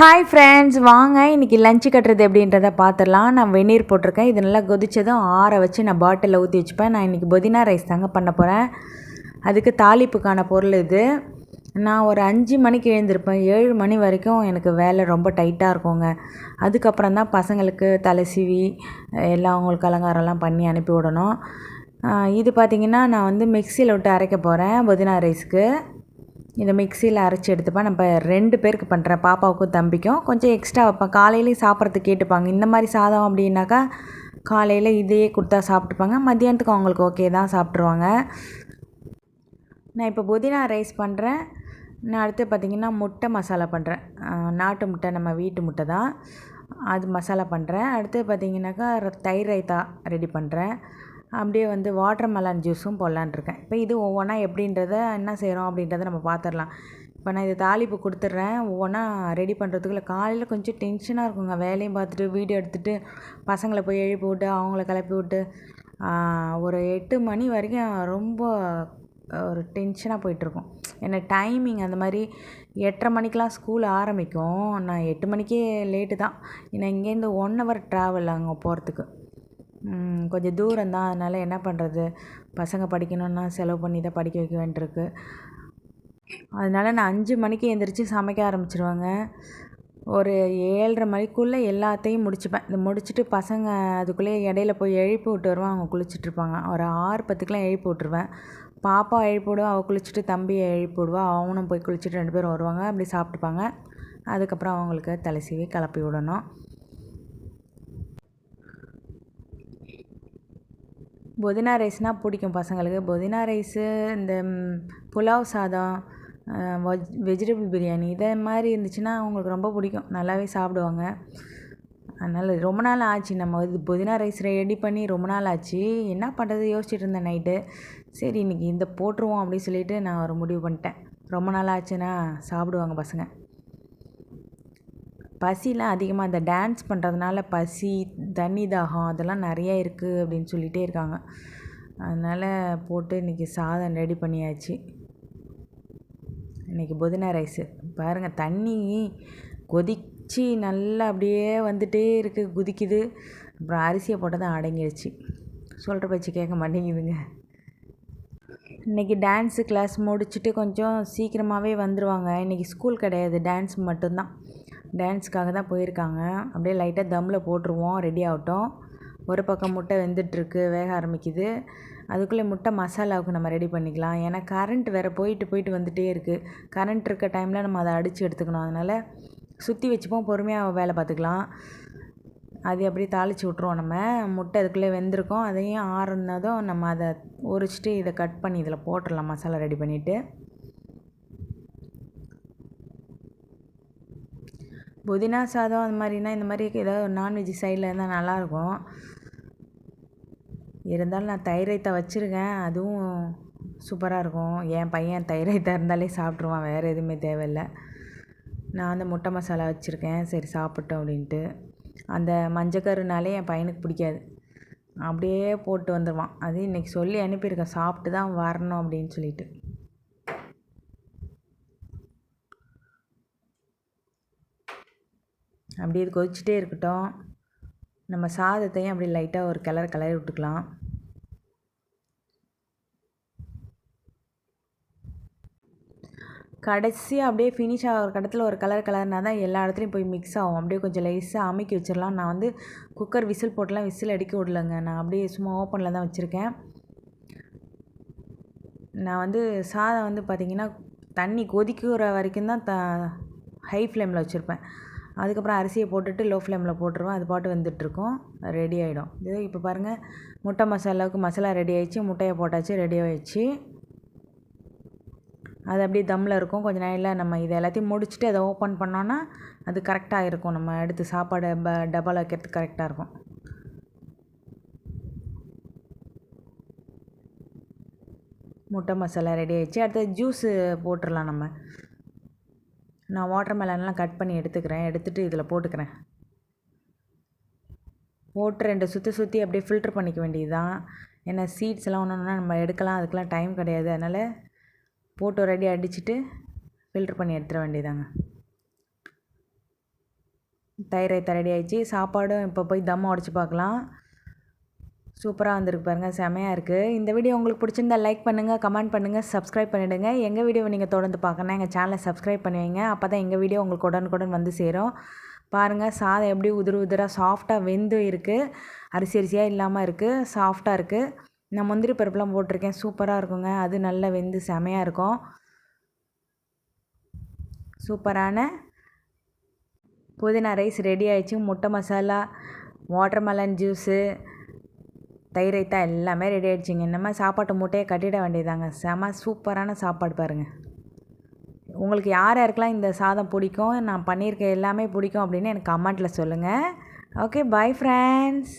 Hi friends வாங்க இன்றைக்கி lunch கட்டுறது எப்படின்றத பார்த்துடலாம். நான் வெந்நீர் போட்டிருக்கேன். இது நல்லா கொதித்ததும் ஆற வச்சு நான் பாட்டிலில் ஊற்றி வச்சுப்பேன். நான் இன்றைக்கி புதினா ரைஸ் தாங்க பண்ண போகிறேன் அதுக்கு தாளிப்புக்கான பொருள் இது. நான் ஒரு அஞ்சு மணிக்கு எழுந்திருப்பேன். ஏழு மணி வரைக்கும் எனக்கு வேலை ரொம்ப டைட்டாக இருக்குங்க. அதுக்கப்புறம் தான் பசங்களுக்கு தலை சீவி எல்லாம் அவங்களுக்கு அலங்காரம்லாம் பண்ணி அனுப்பி விடணும். இது பார்த்திங்கன்னா நான் வந்து மிக்சியில் விட்டு அரைக்க போகிறேன் புதினா ரைஸ்க்கு இதை மிக்சியில் அரைச்சி எடுத்துப்பா நம்ம ரெண்டு பேருக்கு பண்ணுறேன் பாப்பாவுக்கும் தம்பிக்கும். கொஞ்சம் எக்ஸ்ட்ரா வைப்பேன். காலையிலையும் சாப்பிட்றதுக்கு கேட்டுப்பாங்க. இந்த மாதிரி சாதம் அப்படின்னாக்கா காலையில் இதையே கொடுத்தா சாப்பிட்டுப்பாங்க. மத்தியானத்துக்கு அவங்களுக்கு ஓகே தான் சாப்பிட்ருவாங்க நான் இப்போ புதினா ரைஸ் பண்ணுறேன் நான் அடுத்து பார்த்திங்கன்னா முட்டை மசாலா பண்ணுறேன் நாட்டு முட்டை நம்ம வீட்டு முட்டை தான். அது மசாலா பண்ணுறேன் அடுத்து பார்த்திங்கனாக்கா தயிர் ரைத்தா ரெடி பண்ணுறேன் அப்படியே வந்து வாட்டர் மெலன் ஜூஸும் போடலான்ருக்கேன் இப்போ இது ஒவ்வொன்றா எப்படின்றத என்ன செய்கிறோம் அப்படின்றத நம்ம பார்த்துடலாம் இப்போ நான் இது தாளிப்பு கொடுத்துட்றேன். ஒவ்வொன்றா ரெடி பண்ணுறதுக்குள்ள காலையில் கொஞ்சம் டென்ஷனாக இருக்குங்க. வேலையும் பார்த்துட்டு வீடியோ எடுத்துகிட்டு பசங்களை போய் எழுப்பி விட்டு அவங்கள கிளப்பி விட்டு ஒரு எட்டு மணி வரைக்கும் ரொம்ப ஒரு டென்ஷனாக போயிட்டுருக்கும். ஏன்னா டைமிங் அந்த மாதிரி எட்டரை மணிக்கெலாம் ஸ்கூல் ஆரம்பிக்கும். நான் எட்டு மணிக்கே லேட்டு தான். ஏன்னா இங்கேருந்து ஒன் ஹவர் ட்ராவல் அங்கே போகிறதுக்கு கொஞ்சம் தூரம் தான். அதனால் என்ன பண்ணுறது பசங்க படிக்கணுன்னா செலவு பண்ணி தான் படிக்க வைக்க வேண்டியிருக்கு. அதனால் நான் அஞ்சு மணிக்கு எழுந்திரிச்சி சமைக்க ஆரம்பிச்சிருவேங்க. ஒரு ஏழரை மணிக்குள்ளே எல்லாத்தையும் முடிச்சுப்பேன். இந்த முடிச்சுட்டு பசங்க அதுக்குள்ளேயே இடையில போய் எழுப்பி விட்டு வருவேன் அவங்க குளிச்சுட்ருப்பாங்க ஒரு ஆறு பத்துக்கெலாம் எழுப்பி விட்ருவேன் பாப்பா எழுப்பி விடுவா. அவள் குளிச்சுட்டு தம்பியை எழுப்பி விடுவா. அவனும் போய் குளிச்சுட்டு ரெண்டு பேரும் வருவாங்க. அப்படி சாப்பிட்டுப்பாங்க. அதுக்கப்புறம் அவங்களுக்கு தலை சீவி கிளப்பி விடணும். புதினா ரைஸ்னால் பிடிக்கும் பசங்களுக்கு. புதினா ரைஸு இந்த புலாவ் சாதம் வெஜிடபிள் பிரியாணி இதை மாதிரி இருந்துச்சுன்னா அவங்களுக்கு ரொம்ப பிடிக்கும். நல்லாவே சாப்பிடுவாங்க. அதனால் ரொம்ப நாள் ஆச்சு. நம்ம இது புதினா ரைஸ் ரெடி பண்ணி ரொம்ப நாள் ஆச்சு. என்ன பண்ணுறது யோசிச்சுட்டு இருந்தேன் நைட்டு. சரி இன்றைக்கி இந்த போட்டுருவோம் அப்படின்னு சொல்லிட்டு நான் ஒரு முடிவு பண்ணிட்டேன். ரொம்ப நாள் ஆச்சுன்னா சாப்பிடுவாங்க பசங்க. பசிலாம் அதிகமாக இந்த டான்ஸ் பண்ணுறதுனால பசி தண்ணி தாகம் அதெல்லாம் நிறையா இருக்குது அப்படின்னு சொல்லிகிட்டே இருக்காங்க. அதனால் போட்டு இன்றைக்கி சாதம் ரெடி பண்ணியாச்சு. இன்றைக்கி புதினா ரைஸு பாருங்கள் தண்ணி கொதித்து நல்லா அப்படியே வந்துகிட்டே இருக்குது குதிக்குது. அப்புறம் அரிசியை போட்டு தான் அடங்கிடுச்சு சொல்கிற பேச்சு கேட்க மாட்டேங்குதுங்க. இன்றைக்கி டான்ஸு கிளாஸ் முடிச்சுட்டு கொஞ்சம் சீக்கிரமாகவே வந்துடுவாங்க இன்றைக்கி ஸ்கூல் கிடையாது டான்ஸ் மட்டும்தான். டான்ஸுக்காக தான் போயிருக்காங்க. அப்படியே லைட்டாக தம்மில் போட்டுருவோம். ரெடி ஆகட்டும். ஒரு பக்கம் முட்டை வெந்துட்டுருக்கு. வேக ஆரம்பிக்குது. அதுக்குள்ளே முட்டை மசாலாவுக்கு நம்ம ரெடி பண்ணிக்கலாம். ஏன்னா கரண்ட் வேறு போயிட்டு போயிட்டு வந்துகிட்டே இருக்குது கரண்ட் இருக்க டைமில் நம்ம அதை அடித்து எடுத்துக்கணும். அதனால் சுற்றி வச்சுப்போம். பொறுமையாக வேலை பார்த்துக்கலாம். அது அப்படியே தாளித்து விட்ருவோம் நம்ம. முட்டை அதுக்குள்ளே வெந்திருக்கோம். அதையும் ஆறுனதும் நம்ம அதை உரிச்சிட்டு இதை கட் பண்ணி இதில் போட்டுடலாம். மசாலா ரெடி பண்ணிவிட்டு புதினா சாதம் அது மாதிரினா இந்த மாதிரி ஏதாவது ஒரு நான்வெஜ் சைடில் இருந்தால் நல்லாயிருக்கும். இருந்தாலும் நான் தயிர் ரைத்தா வச்சுருக்கேன். அதுவும் சூப்பராக இருக்கும். என் பையன் தயிர் ரைத்தா இருந்தாலே சாப்பிட்ருவான் வேறு எதுவுமே தேவையில்லை. நான் அந்த முட்டை மசாலா வச்சுருக்கேன். சரி சாப்பிட்டோம் அப்படின்ட்டு. அந்த மஞ்சக்கருனாலே என் பையனுக்கு பிடிக்காது. அப்படியே போட்டு வந்துடுவான் அது இன்றைக்கி சொல்லி அனுப்பியிருக்கேன். சாப்பிட்டு தான் வரணும் அப்படின்னு சொல்லிட்டு. அப்படியே இது கொதிச்சுட்டே இருக்கட்டும். நம்ம சாதத்தையும் அப்படி லைட்டாக ஒரு கிளறு கிளறி விட்டுக்கலாம். கடைசியாக அப்படியே ஃபினிஷ் ஆகிற கடத்தில் ஒரு கலர் கலர்னா தான் எல்லா இடத்துலையும் போய் மிக்ஸ் ஆகும். அப்படியே கொஞ்சம் லைஸாக அமைக்கி வச்சிடலாம் நான் வந்து குக்கர் விசில் போட்டுலாம் விசில் அடிக்க விடலங்க. நான் அப்படியே சும்மா ஓப்பனில் தான் வச்சுருக்கேன். நான் வந்து சாதம் வந்து பார்த்திங்கன்னா தண்ணி கொதிக்கிற வரைக்கும் தான் த ஹை ஃப்ளேமில் வச்சுருப்பேன். அதுக்கப்புறம் அரிசியை போட்டுட்டு லோ ஃப்ளேமில் போட்டுருவேன் அது பாட்டு வெந்துட்டுருக்கும். ரெடி ஆகிடும் இது இப்போ பாருங்கள் முட்டை மசாலாவுக்கு மசாலா ரெடி ஆகிடுச்சு முட்டையை போட்டாச்சு ரெடி ஆகிடுச்சு அது அப்படியே தம்மில் இருக்கும். கொஞ்சம் நேரில் நம்ம இதை எல்லாத்தையும் முடிச்சுட்டு அதை ஓப்பன் பண்ணோன்னா அது கரெக்டாக இருக்கும். நம்ம எடுத்து சாப்பாடு ப டப்பாவில் வைக்கிறதுக்கு கரெக்டாக இருக்கும். முட்டை மசாலா ரெடி ஆகிடுச்சு அடுத்து ஜூஸு போட்டுடலாம் நம்ம. நான் வாட்டர் மெலன்லாம் கட் பண்ணி எடுத்துக்கிறேன். எடுத்துகிட்டு இதில் போட்டுக்கிறேன். போட்டு ரெண்டு சுற்றி சுற்றி அப்படியே ஃபில்ட்ரு பண்ணிக்க வேண்டியது தான் ஏன்னா சீட்ஸ் எல்லாம் ஒன்று ஒன்றா நம்ம எடுக்கலாம். அதுக்கெலாம் டைம் கிடையாது. அதனால் போட்டு ரெடி அடிச்சுட்டு ஃபில்ட்ரு பண்ணி எடுத்துட வேண்டியதாங்க தயிர் ரைத்தா ரெடி ஆயிடுச்சு. சாப்பாடும் இப்போ போய் தம் உடச்சி பார்க்கலாம். சூப்பராக வந்திருக்கு பாருங்கள் செமையாக இருக்குது இந்த வீடியோ உங்களுக்கு பிடிச்சிருந்தா லைக் பண்ணுங்கள் கமெண்ட் பண்ணுங்கள் சப்ஸ்கிரைப் பண்ணிவிடுங்க எங்கள் வீடியோவை நீங்கள் தொடர்ந்து பார்க்கணும் எங்கள் சேனலை சப்ஸ்கிரைப் பண்ணுவீங்க அப்போ தான் எங்கள் வீடியோ உங்களுக்கு உடனுக்குடன் வந்து சேரும். பாருங்கள் சாதம் எப்படி உதிர உதிராக சாஃப்டாக வெந்து இருக்குது அரிசி அரிசியாக இல்லாமல் இருக்குது சாஃப்டாக இருக்குது நான் முந்திரி பருப்புலாம் போட்டிருக்கேன் சூப்பராக இருக்குங்க. அது நல்லா வெந்து செமையாக இருக்கும். சூப்பரான புதினா ரைஸ் ரெடி ஆயிடுச்சு. முட்டை மசாலா வாட்டர்மெலன் ஜூஸு தயிர் ரைத்தா எல்லாமே ரெடி ஆகிடுச்சிங்க இனிமேல் சாப்பாட்டு மூட்டையை கட்டிட வேண்டியதாங்க செம சூப்பரான சாப்பாடு பாருங்கள் உங்களுக்கு யார் யாருக்கெல்லாம் இந்த சாதம் பிடிக்கும் நான் பண்ணியிருக்க எல்லாமே பிடிக்கும் அப்படின்னு எனக்கு கமெண்ட்டில் சொல்லுங்கள் ஓகே பாய் ஃப்ரெண்ட்ஸ்